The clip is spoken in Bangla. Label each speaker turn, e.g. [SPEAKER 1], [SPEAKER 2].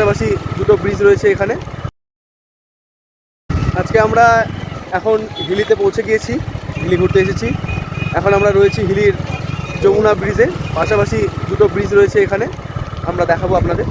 [SPEAKER 1] পাশাপাশি দুটো ব্রিজ রয়েছে এখানে। আজকে আমরা এখন হিলিতে পৌঁছে গিয়েছি, হিলি ঘুরতে এসেছি। এখন আমরা রয়েছি হিলির যমুনা ব্রিজে পাশাপাশি দুটো ব্রিজ রয়েছে এখানে। আমরা দেখাবো আপনাদের।